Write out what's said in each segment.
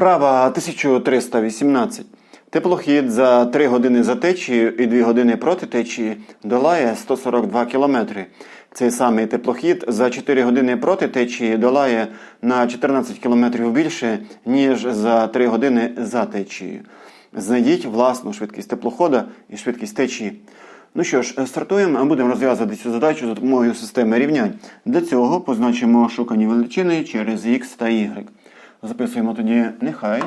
Вправа 1318. Теплохід за 3 години за течією і 2 години проти течії долає 142 км. Цей самий теплохід за 4 години проти течії долає на 14 км більше, ніж за 3 години за течією. Знайдіть власну швидкість теплохода і швидкість течії. Ну що ж, стартуємо, а будемо розв'язувати цю задачу за допомогою системи рівнянь. Для цього позначимо шукані величини через x та y. Записуємо тоді нехай.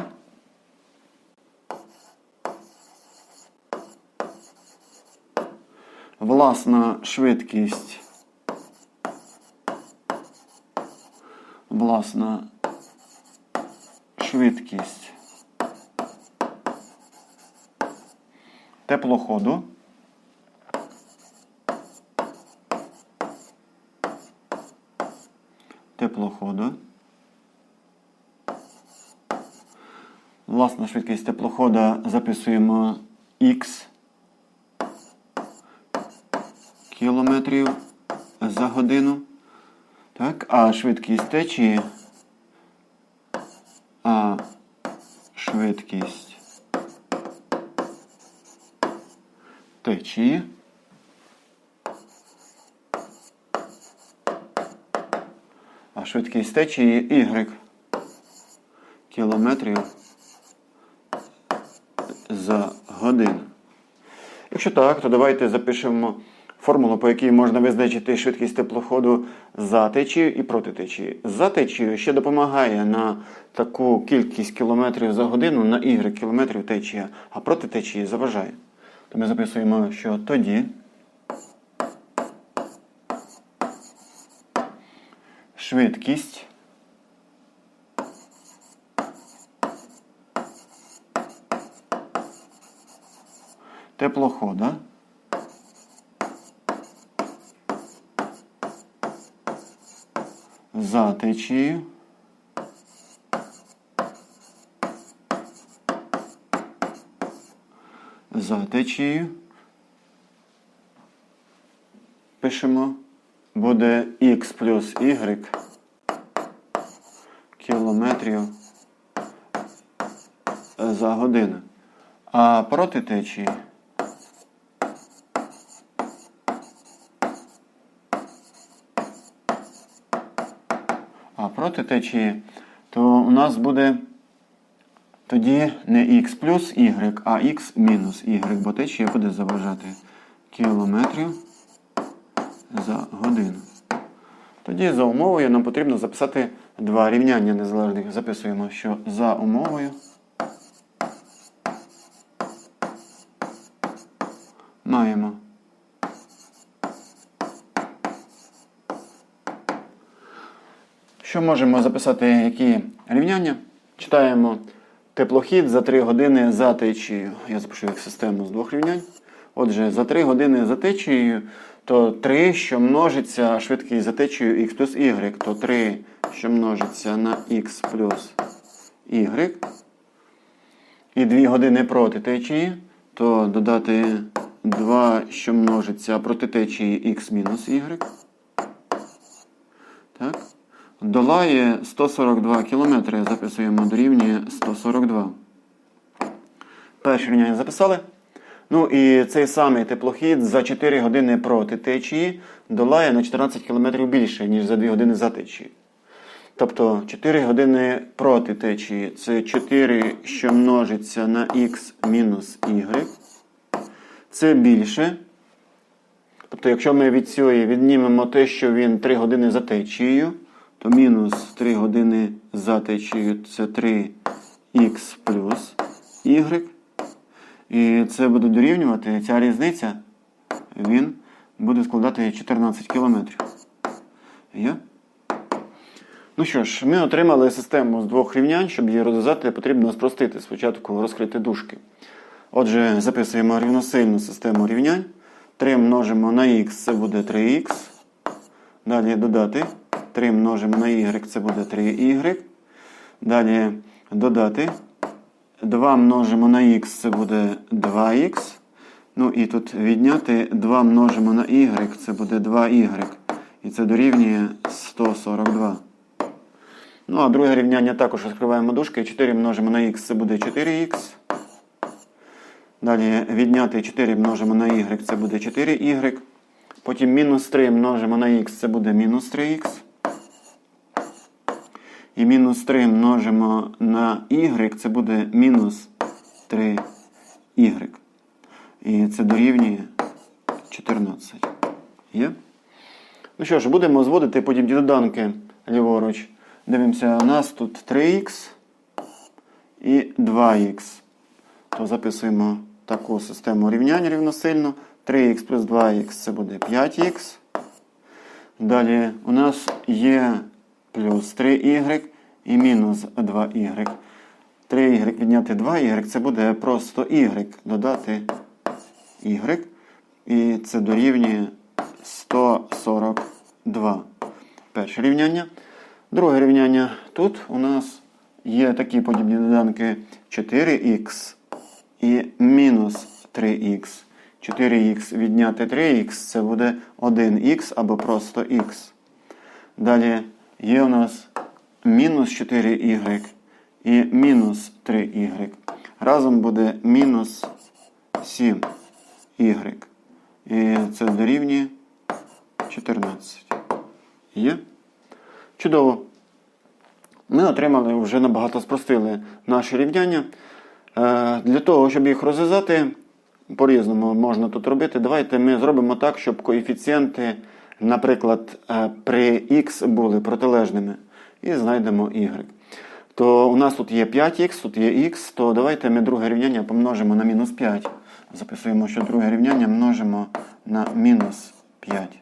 Власна швидкість. Власна швидкість теплоходу. Теплоходу. Власна швидкість теплохода записуємо X кілометрів за годину. Так, а швидкість течії. А швидкість течії. А швидкість течії Y кілометрів за годину. Якщо так, то давайте запишемо формулу, по якій можна визначити швидкість теплоходу за течією і проти течії. За течією ще допомагає на таку кількість кілометрів за годину на y кілометрів течія, а проти течії заважає. То ми записуємо, що тоді швидкість теплохода за течією за течією пишемо. Буде x плюс y кілометрів за годину. А проти течії а проти течії, то у нас буде тоді не x плюс y, а x мінус y, бо течія буде заважати кілометрів за годину. Тоді за умовою нам потрібно записати два рівняння незалежних. Записуємо, що за умовою маємо Що можемо записати, які рівняння? Читаємо теплохід за 3 години за течією. Я запишу їх систему з двох рівнянь. Отже, за 3 години за течією, то 3, що множиться швидкість за течією x плюс y, то 3, що множиться на x плюс y. І 2 години проти течії, то додати 2, що множиться проти течії x мінус y. Так долає 142 км. Записуємо дорівнює 142. Перше рівняння записали. Ну і цей самий теплохід за 4 години проти течії долає на 14 км більше, ніж за 2 години за течією. Тобто 4 години проти течії це 4, що множиться на х мінус y. Це більше. Тобто, якщо ми від цієї віднімемо те, що він 3 години за течією, то мінус 3 години за течією це 3х плюс y. І це буде дорівнювати, ця різниця, він буде складати 14 кілометрів. Є? Ну що ж, ми отримали систему з двох рівнянь, щоб її розв'язати, потрібно спростити спочатку розкрити дужки. Отже, записуємо рівносильну систему рівнянь. 3 множимо на х, це буде 3х. Далі додати. 3 множимо на y, це буде 3y. Далі додати. 2 множимо на х, це буде 2х. Ну і тут відняти 2 множимо на y, це буде 2y. І це дорівнює 142. Ну, а друге рівняння також розкриваємо дужки. 4 множимо на х, це буде 4х. Далі відняти 4 множимо на y, це буде 4y. Потім мінус 3 множимо на х, це буде мінус 3х. І мінус 3 множимо на y, це буде мінус 3y. І це дорівнює 14. Є? Ну що ж, будемо зводити подібні доданки ліворуч. Дивимося, у нас тут 3х і 2х. То записуємо таку систему рівнянь рівносильно. 3х плюс 2х це буде 5х. Далі у нас є плюс 3y і мінус 2y. 3y відняти 2y це буде просто y. Додати y. І це дорівнює 142. Перше рівняння. Друге рівняння. Тут у нас є такі подібні доданки 4х і мінус 3х. 4х відняти 3х це буде 1х або просто х. Далі є у нас мінус 4y і мінус 3y. Разом буде мінус 7y. І це дорівнює 14. Є? Чудово. Ми отримали вже набагато спростили наші рівняння. Е, Для того, щоб їх розв'язати, по-різному можна тут робити. Давайте ми зробимо так, щоб коефіцієнти, наприклад, е, при х були протилежними. І знайдемо y. То у нас тут є 5х, тут є х, то давайте ми друге рівняння помножимо на мінус 5. Записуємо, що друге рівняння множимо на мінус 5.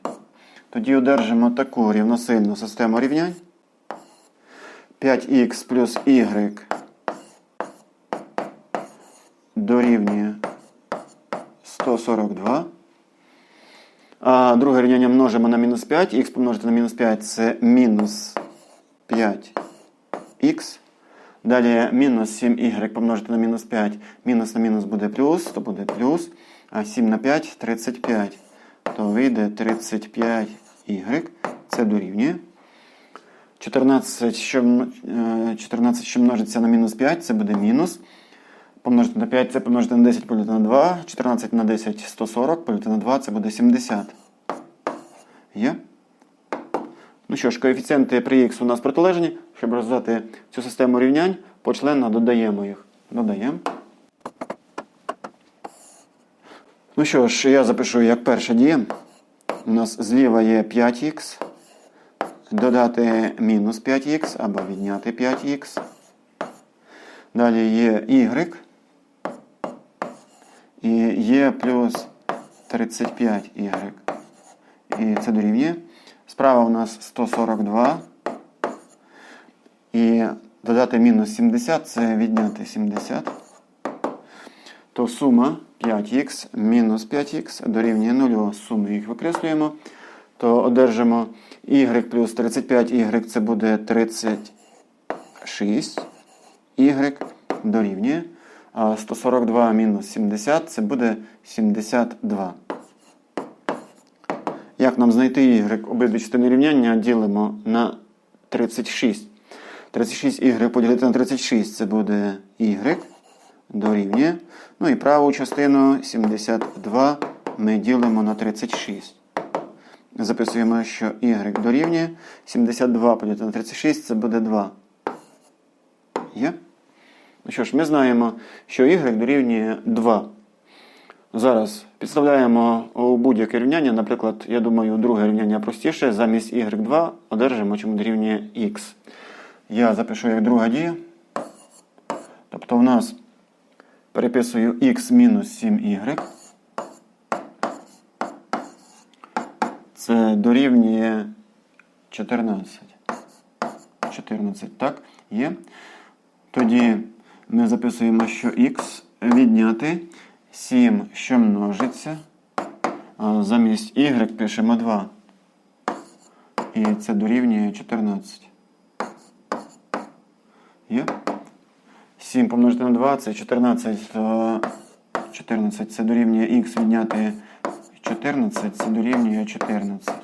Тоді одержимо таку рівносильну систему рівнянь. 5х плюс y дорівнює 142. Друге рівняння множимо на мінус 5. Х помножити на мінус 5 це мінус 5х. Далі мінус 7y помножити на мінус 5. Мінус на мінус буде плюс, то буде плюс. А 7 на 5 35. То вийде 35y. Це дорівнює. 14, що, е, 14, що множиться на мінус 5, це буде мінус. Помножити на 5, це помножити на 10, поділити на 2. 14 на 10 140, поділити на 2, це буде 70. Є? Ну що ж, коефіцієнти при х у нас протилежні. Щоб розв'язати цю систему рівнянь, почленно додаємо їх. Додаємо. Ну що ж, я запишу як перша дія. У нас зліва є 5х. Додати мінус 5х або відняти 5х. Далі є y. І є плюс 35y. І це дорівнює. Справа у нас 142. І додати мінус 70 це відняти 70. То сума 5х мінус 5х дорівнює 0. Суми їх викреслюємо. То одержимо y плюс 35y це буде 36. y дорівнює. А 142 мінус 70 це буде 72. Як нам знайти y? Обидві частини рівняння ділимо на 36. 36y поділити на 36 це буде y дорівнює. Ну і праву частину 72 ми ділимо на 36. Записуємо, що y дорівнює 72 поділити на 36 це буде 2. Є? Ну що ж, ми знаємо, що y дорівнює 2. Зараз підставляємо у будь-яке рівняння. Наприклад, я думаю, друге рівняння простіше. Замість y2 одержимо, чому дорівнює x. Я запишу як друга дія. Тобто в нас переписую x мінус 7y. Це дорівнює 14. 14, так? Є. Тоді ми записуємо, що x відняти 7, що множиться. Замість y пишемо 2. І це дорівнює 14. Є? 7 помножити на 2 це 14. 14 це дорівнює х відняти 14, це дорівнює 14.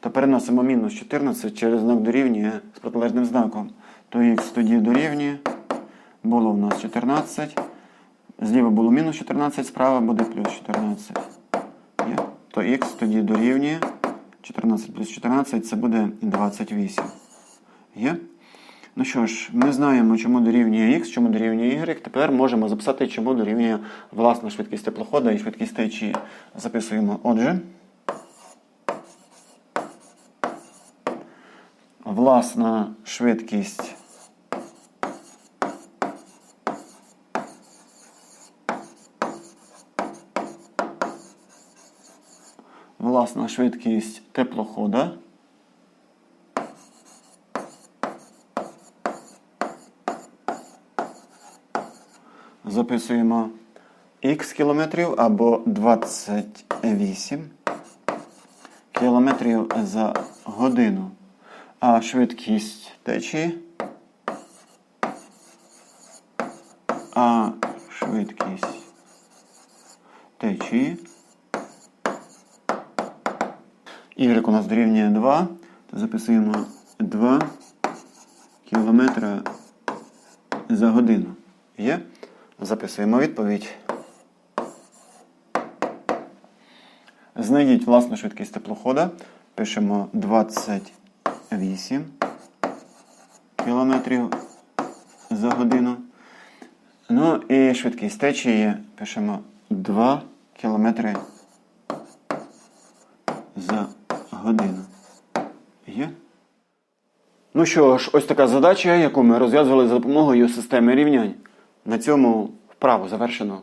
то переносимо мінус 14 через знак дорівнює з протилежним знаком. То х тоді дорівнює. Було у нас 14. Зліва було мінус 14, справа буде плюс 14. Є? То х тоді дорівнює 14 плюс 14 це буде 28. Є? Ну що ж, ми знаємо, чому дорівнює х, чому дорівнює y. Тепер можемо записати, чому дорівнює власна швидкість теплохода і швидкість течії. Записуємо. Отже, власна швидкість власна швидкість теплохода записуємо х кілометрів або 28 кілометрів за годину. А швидкість течії. А швидкість течії. Y у нас дорівнює 2. То записуємо 2 кілометра за годину. Є? Записуємо відповідь. Знайдіть власну швидкість теплохода. Пишемо 28 кілометрів за годину. Ну і швидкість течії пишемо 2 кілометри за годину. Є? Ну що ж, ось така задача, яку ми розв'язували за допомогою системи рівнянь. На цьому вправу завершено.